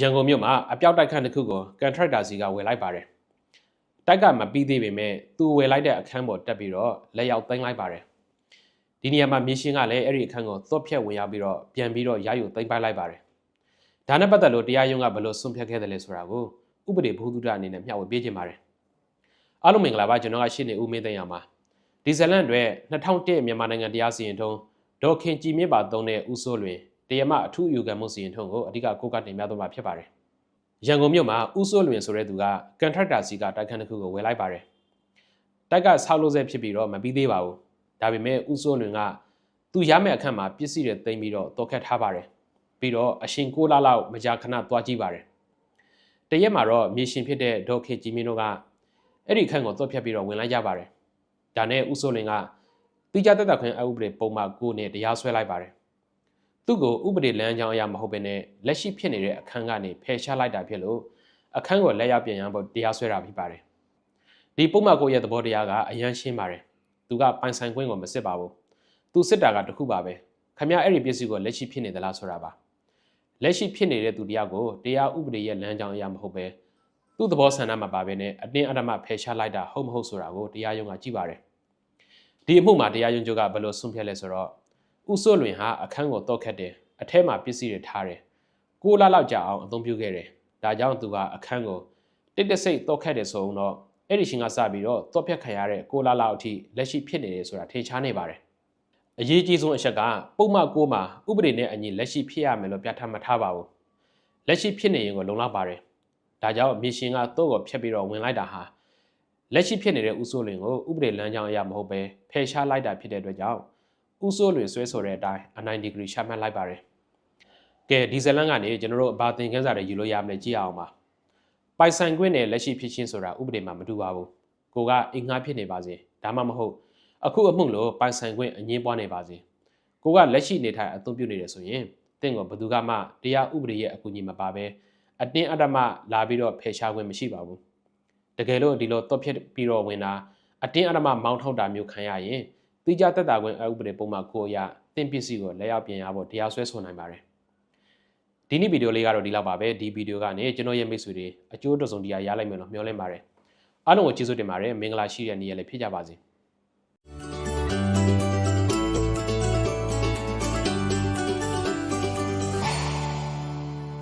ရန်ကုန်မြို့မှာအပြောက်တိုက်ခန်းတစ်ခုကိုကန်ထရိုက်တာစီကဝယ်လိုက်ပါတယ်။တိုက်ကမပြီးသေးပေမဲ့သူဝယ်လိုက်တဲ့အခန်းပေါ်တက်ပြီးတော့လက်ရောက်သိမ်းလိုက်ပါတယ်။ဒီနေရာမှာမြေရှင်ကလည်းအဲ့ဒီအခန်းကိုသွတ်ဖြတ်ဝင်ရောက်ပြီးတော့ပြန်ပြီးတော့ရယူသိမ်းပိုက်လိုက်ပါတယ်။ဒါနဲ့ပတ်သက်လို့တရားရုံးကဘယ်လိုဆုံးဖြတ်ခဲ့တယ်လဲဆိုတာကိုဥပဒေဘုဒ္ဓအနေနဲ့မျှဝေပေးခြင်းပါတယ်။အားလုံးမင်္ဂလာပါကျွန်တော်ကရှင်းနေဦးမင်းသိန်းရမှာဒီဇလန်တွေ2001မြန်မာနိုင်ငံတရားစီရင်ထုံးဒေါခင်ကြည်မြင့်ပါသုံးတဲ့ဥဆိုးလွင် တရားမအထူးအယူခံမှုစီရင်ထုံးကိုအဓိကကိုကတင်ပြသွားမှာဖြစ်ပါတယ်။ရန်ကုန်မြို့မှာဥဆိုးလွင်ဆိုတဲ့သူကကန်ထရက်တာစီကတိုက်ခန်းတစ်ခုကိုဝယ်လိုက်ပါတယ်။တိုက်ကဆောက်လို့ဆဲဖြစ်ပြီးတော့မပြီးသေးပါဘူး။ဒါပေမဲ့ဥဆိုးလွင်ကသူရမယ့်အခန်းမှာပစ္စည်းတွေတင်ပြီးတော့တောက်ခတ်ထားပါတယ်။ပြီးတော့အရှင်ကိုလာလောက်မကြာခဏသွားကြည့်ပါတယ်။တရက်မှာတော့မြေရှင်ဖြစ်တဲ့ဒေါခင်ကြည်မြင့်တို့ကအဲ့ဒီခန်းကိုသွတ်ဖြတ်ပြီးတော့ဝင်လိုက်ကြပါတယ်။ဒါနဲ့ဥဆိုးလွင်ကတိကျတက်တက်ခွင့်အဥပဒေပုံမှန်9နဲ့တရားစွဲလိုက်ပါတယ်။ သူ့ကိုဥပဒေလမ်းကြောင်းအရမဟုတ်ဘဲနဲ့လက်ရှိဖြစ်နေတဲ့အခန်းကနေဖယ်ရှားလိုက်တာဖြစ်လို့အခန်းကိုလက်ရောက်ပြန်ရဖို့တရားစွဲတာဖြစ်ပါတယ်။ဒီပုံမှန်9ရဲ့သဘောတရားကအရန်ရှင်းပါတယ်။သူကပိုင်ဆိုင်ခွင့်ကိုမစစ်ပါဘူး။သူစစ်တာကတခုပါပဲ။ခမရအဲ့ဒီပစ္စည်းကိုလက်ရှိဖြစ်နေသလားဆိုတာပါ။လက်ရှိဖြစ်နေတဲ့သူတရားကိုတရားဥပဒေရဲ့လမ်းကြောင်းအရမဟုတ်ပဲသူ့သဘောဆန္ဒမှာပါပဲနဲ့အတင်းအဓမ္မဖယ်ရှားလိုက်တာဟုတ်မဟုတ်ဆိုတာကိုတရားရုံးကကြည့်ပါတယ်။ဒီအမှုမှာတရားရုံးချုပ်ကဘယ်လိုဆုံးဖြတ်လဲဆိုတော့ ဥဆိုးလွင်ဟာအခန်းကိုတော့ခတ်တယ်အထဲမှာပစ္စည်းတွေထားတယ်ကိုလလောက်ကြာအောင်အသုံးပြုခဲ့တယ်ဒါကြောင့်သူကအခန်းကိုတစ်တဆိတ်တော့ခတ်တယ်ဆိုတော့အဲ့ဒီရှင်ကစပြီးတော့တော့ဖြတ်ခံရတဲ့ကိုလလောက်အထိလက်ရှိဖြစ်နေတယ်ဆိုတာထေချားနေပါတယ်အရေးကြီးဆုံးအချက်ကပုံမှန်ကိုမှာဥပဒေနဲ့အညီလက်ရှိဖြစ်ရမယ်လို့ပြဋ္ဌာန်းမထားပါဘူးလက်ရှိဖြစ်နေရင်ကိုလုံလောက်ပါတယ်ဒါကြောင့်မြေရှင်ကတော့ကိုဖြတ်ပြီးတော့ဝင်လိုက်တာဟာလက်ရှိဖြစ်နေတဲ့ဥဆိုးလင်ကိုဥပဒေလမ်းကြောင်းအရမဟုတ်ပဲဖယ်ရှားလိုက်တာဖြစ်တဲ့အတွက်ကြောင့် ဥဆိုးလင်ဆွဲဆိုတဲ့အတိုင်းအနိုင်ဒီဂရီရှာမှတ်လိုက်ပါတယ်။ကဲဒီဇလန်ကနေကျွန်တော်တို့ဘာသင်ခန်းစာတွေယူလို့ရမလဲကြည့်အောင်ပါ။ပိုင်ဆိုင်ခွင့်နဲ့လက်ရှိဖြစ်ချင်းဆိုတာဥပဒေမှာမတူပါဘူး။ကိုကအင်္ဂါဖြစ်နေပါစေ။ဒါမှမဟုတ်အခုအမှုလို့ပိုင်ဆိုင်ခွင့်အငင်းပွားနေပါစေ။ကိုကလက်ရှိနေထိုင်အသုံးပြုနေတယ်ဆိုရင်တင့်ကဘယ်သူကမှတရားဥပဒေရဲ့အကူအညီမပါဘဲအတင်းအဓမ္မလာပြီးတော့ဖယ်ရှားခွင့်မရှိပါဘူး။တကယ်လို့ဒီလိုတော့ဖြစ်ပြီးတော့ဝင်တာအတင်းအဓမ္မမောင်းထုတ်တာမျိုးခံရရင် တိကျသက်တာခွင့်အဥပဒေပုံမှန်ကိုအရသင်ပစ္စည်းကိုလက်ရောက်ပြင်ရဖို့တရားစွဲဆိုနိုင်ပါတယ်ဒီနေ့ဗီဒီယိုလေးကတော့ဒီလောက်ပါပဲဒီဗီဒီယိုကနေကျွန်တော်ရဲ့မိတ်ဆွေတွေအကျိုးတစုံတရာရလိုက်မယ်လို့မျှော်လင့်ပါတယ်အားလုံးကိုကျေးဇူးတင်ပါတယ်မင်္ဂလာရှိတဲ့နေ့ရက်လေးဖြစ်ကြပါစေ